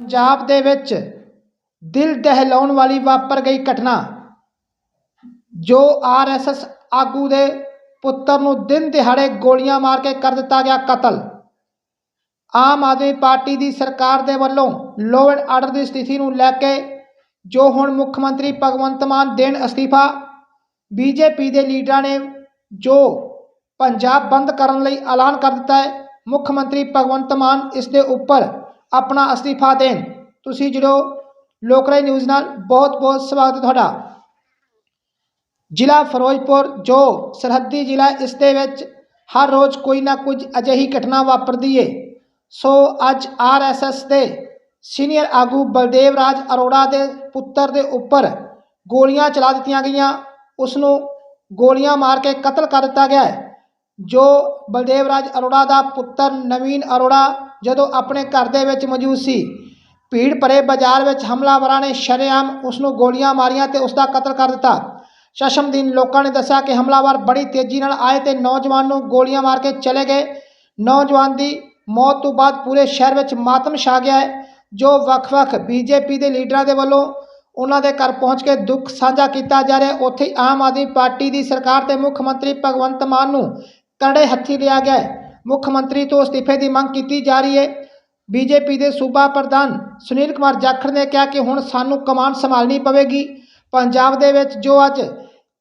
ਪੰਜਾਬ ਦੇ ਵਿੱਚ ਦਿਲ ਦਹਿਲਾਉਣ ਵਾਲੀ ਵਾਪਰ ਗਈ ਘਟਨਾ, ਜੋ ਆਰਐਸਐਸ ਆਗੂ ਦੇ ਪੁੱਤਰ ਨੂੰ ਦਿਨ ਦਿਹਾੜੇ ਗੋਲੀਆਂ ਮਾਰ ਕੇ ਕਰ ਦਿੱਤਾ ਗਿਆ ਕਤਲ। ਆਮ ਆਦਮੀ ਪਾਰਟੀ ਦੀ ਸਰਕਾਰ ਦੇ ਵੱਲੋਂ ਲੋਅ ਐਂਡ ਆਰਡਰ ਦੀ ਸਥਿਤੀ ਨੂੰ ਲੈ ਕੇ ਜੋ ਹੁਣ ਮੁੱਖ ਮੰਤਰੀ ਭਗਵੰਤ ਮਾਨ ਦੇਣ ਅਸਤੀਫਾ ਬੀਜੇਪੀ ਦੇ ਲੀਡਰਾਂ ਨੇ ਜੋ ਪੰਜਾਬ ਬੰਦ ਕਰਨ ਲਈ ਐਲਾਨ ਕਰ ਦਿੱਤਾ ਹੈ, ਮੁੱਖ ਮੰਤਰੀ ਭਗਵੰਤ ਮਾਨ ਇਸ ਦੇ ਉੱਪਰ ਆਪਣਾ ਅਸਤੀਫਾ ਦੇਣ। ਤੁਸੀਂ ਜੁੜੋ ਲੋਕਰਾਈ ਨਿਊਜ਼ ਨਾਲ। ਬਹੁਤ ਬਹੁਤ ਸਵਾਗਤ ਹੈ ਤੁਹਾਡਾ। ਜ਼ਿਲ੍ਹਾ ਫਿਰੋਜ਼ਪੁਰ, ਜੋ ਸਰਹੱਦੀ ਜ਼ਿਲ੍ਹਾ ਇਸ ਦੇ ਵਿੱਚ ਹਰ ਰੋਜ਼ ਕੋਈ ਨਾ ਕੁਝ ਅਜਿਹੀ ਘਟਨਾ ਵਾਪਰਦੀ ਏ। ਸੋ ਅੱਜ ਆਰਐਸਐਸ ਦੇ ਸੀਨੀਅਰ ਆਗੂ ਬਲਦੇਵ ਰਾਜ ਅਰੋੜਾ ਦੇ ਪੁੱਤਰ ਦੇ ਉੱਪਰ ਗੋਲੀਆਂ ਚਲਾ ਦਿੱਤੀਆਂ ਗਈਆਂ। ਉਸ ਨੂੰ ਗੋਲੀਆਂ ਮਾਰ ਕੇ ਕਤਲ ਕਰ ਦਿੱਤਾ ਗਿਆ ਹੈ। ਜੋ ਬਲਦੇਵ ਰਾਜ ਅਰੋੜਾ ਦਾ ਪੁੱਤਰ ਨਵੀਨ ਅਰੋੜਾ ਜਦੋਂ ਆਪਣੇ ਘਰ ਦੇ ਵਿੱਚ ਮੌਜੂਦ ਸੀ, ਭੀੜ ਭਰੇ ਬਾਜ਼ਾਰ ਵਿੱਚ ਹਮਲਾਵਰਾਂ ਨੇ ਸ਼ਰੇਆਮ ਉਸ ਨੂੰ ਗੋਲੀਆਂ ਮਾਰੀਆਂ ਤੇ ਉਸ ਦਾ ਕਤਲ ਕਰ ਦਿੱਤਾ। ਸ਼ਸ਼ਮਦੀਨ ਲੋਕਾਂ ਨੇ ਦੱਸਿਆ ਕਿ ਹਮਲਾਵਰ ਬੜੀ ਤੇਜ਼ੀ ਨਾਲ ਆਏ ਤੇ ਨੌਜਵਾਨ ਨੂੰ ਗੋਲੀਆਂ ਮਾਰ ਕੇ ਚਲੇ ਗਏ। ਨੌਜਵਾਨ ਦੀ ਮੌਤ ਤੋਂ ਬਾਅਦ ਪੂਰੇ ਸ਼ਹਿਰ ਵਿੱਚ ਮਾਤਮ ਛਾ ਗਿਆ ਹੈ, ਜੋ ਵੱਖ-ਵੱਖ ਬੀਜੇਪੀ ਦੇ ਲੀਡਰਾਂ ਦੇ ਵੱਲੋਂ ਉਹਨਾਂ ਦੇ ਘਰ ਪਹੁੰਚ ਕੇ ਦੁੱਖ ਸਾਂਝਾ ਕੀਤਾ ਜਾ ਰਿਹਾ ਉੱਥੇ ਆਮ ਆਦਮੀ ਪਾਰਟੀ ਦੀ ਸਰਕਾਰ ਤੇ ਮੁੱਖ ਮੰਤਰੀ ਭਗਵੰਤ ਮਾਨ ਨੂੰ ਕੜੇ ਹੱਥੀ ਲਿਆ ਗਿਆ ਮੁੱਖ ਮੰਤਰੀ ਤੋਂ ਅਸਤੀਫੇ ਦੀ ਮੰਗ ਕੀਤੀ ਜਾ ਰਹੀ ਹੈ। ਬੀਜੇਪੀ ਦੇ ਸੂਬਾ ਪ੍ਰਧਾਨ ਸੁਨੀਲ ਕੁਮਾਰ ਜਾਖੜ ਨੇ ਕਿਹਾ ਕਿ ਹੁਣ ਸਾਨੂੰ ਕਮਾਨ ਸੰਭਾਲਣੀ ਪਵੇਗੀ। ਪੰਜਾਬ ਦੇ ਵਿੱਚ ਜੋ ਅੱਜ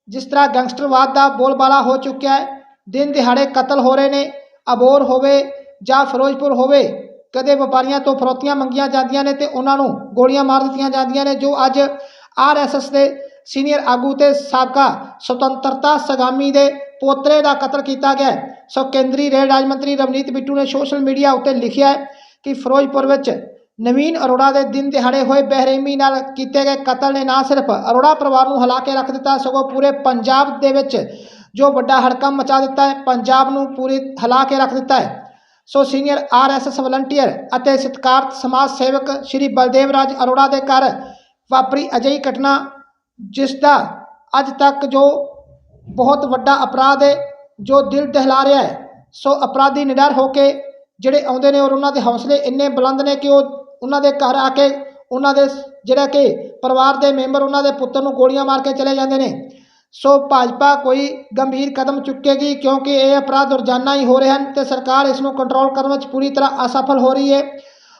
ਜਿਸ ਤਰ੍ਹਾਂ ਗੈਂਗਸਟਰਵਾਦ ਦਾ ਬੋਲਬਾਲਾ ਹੋ ਚੁੱਕਿਆ ਹੈ, ਦਿਨ ਦਿਹਾੜੇ ਕਤਲ ਹੋ ਰਹੇ ਨੇ, ਅਬੋਰ ਹੋਵੇ ਜਾਂ ਫਿਰੋਜ਼ਪੁਰ ਹੋਵੇ, ਕਦੇ ਵਪਾਰੀਆਂ ਤੋਂ ਫਰੋਤੀਆਂ ਮੰਗੀਆਂ ਜਾਂਦੀਆਂ ਨੇ ਤੇ ਉਹਨਾਂ ਨੂੰ ਗੋਲੀਆਂ ਮਾਰ ਦਿੱਤੀਆਂ ਜਾਂਦੀਆਂ ਨੇ, ਜੋ ਅੱਜ ਆਰਐਸਐਸ ਦੇ ਸੀਨੀਅਰ ਆਗੂ ਤੇ ਸਾਬਕਾ ਸੁਤੰਤਰਤਾ ਸਗਾਮੀ ਦੇ ਪੋਤਰੇ ਦਾ ਕਤਲ ਕੀਤਾ ਗਿਆ ਸੋ ਕੇਂਦਰੀ ਰੇਲ ਰਾਜ ਮੰਤਰੀ ਰਵਨੀਤ ਬਿੱਟੂ ਨੇ ਸੋਸ਼ਲ ਮੀਡੀਆ ਉੱਤੇ ਲਿਖਿਆ ਕਿ ਫਿਰੋਜ਼ਪੁਰ ਵਿੱਚ ਨਵੀਨ ਅਰੋੜਾ ਦੇ ਦਿਨ ਦਿਹਾੜੇ ਹੋਏ ਬਹਿਰੇਮੀ ਨਾਲ ਕੀਤੇ ਗਏ ਕਤਲ ਨੇ ਨਾ ਸਿਰਫ ਅਰੋੜਾ ਪਰਿਵਾਰ ਨੂੰ ਹਿਲਾ ਕੇ ਰੱਖ ਦਿੱਤਾ, ਸਗੋਂ ਪੂਰੇ ਪੰਜਾਬ ਦੇ ਵਿੱਚ ਜੋ ਵੱਡਾ ਹੜਕੰਪ ਮਚਾ ਦਿੱਤਾ ਹੈ, ਪੰਜਾਬ ਨੂੰ ਪੂਰੀ ਹਲਾ ਕੇ ਰੱਖ ਦਿੱਤਾ ਹੈ। ਸੋ ਸੀਨੀਅਰ ਆਰਐਸਐਸ ਵਲੰਟੀਅਰ ਅਤੇ ਸਤਿਕਾਰਤ ਸਮਾਜ ਸੇਵਕ ਸ਼੍ਰੀ ਬਲਦੇਵ ਰਾਜ ਅਰੋੜਾ ਦੇ ਘਰ ਵਾਪਰੀ ਅਜਿਹੀ ਘਟਨਾ ਜਿਸ ਦਾ ਅੱਜ ਤੱਕ ਜੋ ਬਹੁਤ ਵੱਡਾ ਅਪਰਾਧ ਹੈ, ਜੋ ਦਿਲ ਦਹਿਲਾ ਰਿਹਾ ਹੈ, ਸੋ ਅਪਰਾਧੀ ਨਿਡਰ ਹੋ ਕੇ ਜਿਹੜੇ ਆਉਂਦੇ ਨੇ ਔਰ ਉਹਨਾਂ ਦੇ ਹੌਸਲੇ ਇੰਨੇ ਬੁਲੰਦ ਨੇ ਕਿ ਉਹ ਉਹਨਾਂ ਦੇ ਘਰ ਆ ਕੇ ਉਹਨਾਂ ਦੇ ਜਿਹੜਾ ਕਿ ਪਰਿਵਾਰ ਦੇ ਮੈਂਬਰ ਉਹਨਾਂ ਦੇ ਪੁੱਤਰ ਨੂੰ ਗੋਲੀਆਂ ਮਾਰ ਕੇ ਚਲੇ ਜਾਂਦੇ ਨੇ। ਸੋ ਭਾਜਪਾ ਕੋਈ ਗੰਭੀਰ ਕਦਮ ਚੁੱਕੇਗੀ ਕਿਉਂਕਿ ਇਹ ਅਪਰਾਧ ਰੋਜ਼ਾਨਾ ਹੀ ਹੋ ਰਹੇ ਹਨ ਤੇ ਸਰਕਾਰ ਇਸ ਨੂੰ ਕੰਟਰੋਲ ਕਰਨ ਵਿੱਚ ਪੂਰੀ ਤਰ੍ਹਾਂ ਅਸਫਲ ਹੋ ਰਹੀ ਹੈ।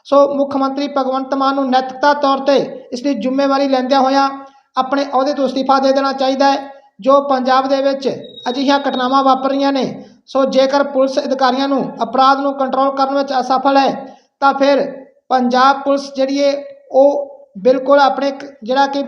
ਸੋ ਮੁੱਖ ਮੰਤਰੀ ਭਗਵੰਤ ਮਾਨ ਨੂੰ ਨੈਤਿਕਤਾ ਤੌਰ ਤੇ ਇਸ ਦੀ ਜ਼ਿੰਮੇਵਾਰੀ ਲੈਂਦਿਆਂ ਹੋਇਆਂ ਆਪਣੇ ਅਹੁਦੇ ਤੋਂ ਅਸਤੀਫਾ ਦੇ ਦੇਣਾ ਚਾਹੀਦਾ ਹੈ, ਜੋ ਪੰਜਾਬ ਦੇ ਵਿੱਚ ਅਜਿਹੀਆਂ ਘਟਨਾਵਾਂ ਵਾਪਰ ਰਹੀਆਂ ਨੇ। ਸੋ ਜੇਕਰ ਪੁਲਿਸ ਅਧਿਕਾਰੀਆਂ ਨੂੰ ਅਪਰਾਧ ਨੂੰ ਕੰਟਰੋਲ ਕਰਨ ਵਿੱਚ ਅਸਫਲ ਹੈ, ਤਾਂ ਫਿਰ ਪੰਜਾਬ ਪੁਲਿਸ ਜਿਹੜੀ ਹੈ ਉਹ ਬਿਲਕੁਲ ਆਪਣੇ ਜਿਹੜਾ ਕਿ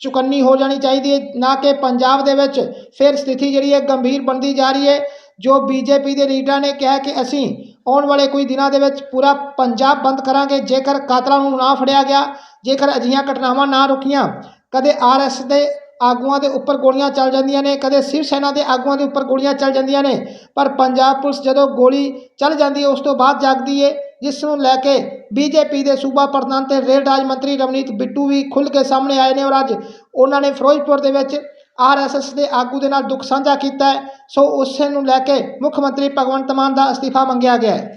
ਚੁਕੰਨੀ ਹੋ ਜਾਣੀ ਚਾਹੀਦੀ ਹੈ ਨਾ ਕਿ ਪੰਜਾਬ ਦੇ ਵਿੱਚ ਫਿਰ ਸਥਿਤੀ ਜਿਹੜੀ ਹੈ ਗੰਭੀਰ ਬਣਦੀ ਜਾ ਰਹੀ ਹੈ ਜੋ ਬੀਜੇਪੀ ਦੇ ਲੀਡਰਾਂ ਨੇ ਕਿਹਾ ਕਿ ਅਸੀਂ ਆਉਣ ਵਾਲੇ ਕੋਈ ਦਿਨਾਂ ਦੇ ਵਿੱਚ ਪੂਰਾ ਪੰਜਾਬ ਬੰਦ ਕਰਾਂਗੇ, ਜੇਕਰ ਕਾਤਲਾਂ ਨੂੰ ਨਾ ਫੜਿਆ ਗਿਆ, ਜੇਕਰ ਅਜਿਹੀਆਂ ਘਟਨਾਵਾਂ ਨਾ ਰੁਕੀਆਂ ਕਦੇ ਆਰਐਸ ਦੇ ਆਗੂਆਂ ਦੇ ਉੱਪਰ ਗੋਲੀਆਂ ਚੱਲ ਜਾਂਦੀਆਂ ਨੇ, ਕਦੇ ਸਿਵ ਸੈਨਾ ਦੇ ਆਗੂਆਂ ਦੇ ਉੱਪਰ ਗੋਲੀਆਂ ਚੱਲ ਜਾਂਦੀਆਂ ਨੇ, ਪਰ ਪੰਜਾਬ ਪੁਲਿਸ ਜਦੋਂ ਗੋਲੀ ਚੱਲ ਜਾਂਦੀ ਹੈ, ਉਸ ਤੋਂ ਬਾਅਦ ਜਾਗਦੀ ਹੈ, ਜਿਸ ਨੂੰ ਲੈ ਕੇ ਬੀਜੇਪੀ ਦੇ ਸੂਬਾ ਪ੍ਰਧਾਨ ਤੇ ਰੇਲ ਰਾਜ ਮੰਤਰੀ ਰਵਨੀਤ ਬਿੱਟੂ ਵੀ ਖੁੱਲ੍ਹ ਕੇ ਸਾਹਮਣੇ ਆਏ ਨੇ ਔਰ ਅੱਜ ਉਹਨਾਂ ਨੇ ਫਿਰੋਜ਼ਪੁਰ ਦੇ ਵਿੱਚ ਆਰਐਸਐਸ ਦੇ ਆਗੂ ਦੇ ਨਾਲ ਦੁੱਖ ਸਾਂਝਾ ਕੀਤਾ ਹੈ, ਸੋ ਉਸੇ ਨੂੰ ਲੈ ਕੇ ਮੁੱਖ ਮੰਤਰੀ ਭਗਵੰਤ ਮਾਨ ਦਾ ਅਸਤੀਫਾ ਮੰਗਿਆ ਗਿਆ ਹੈ।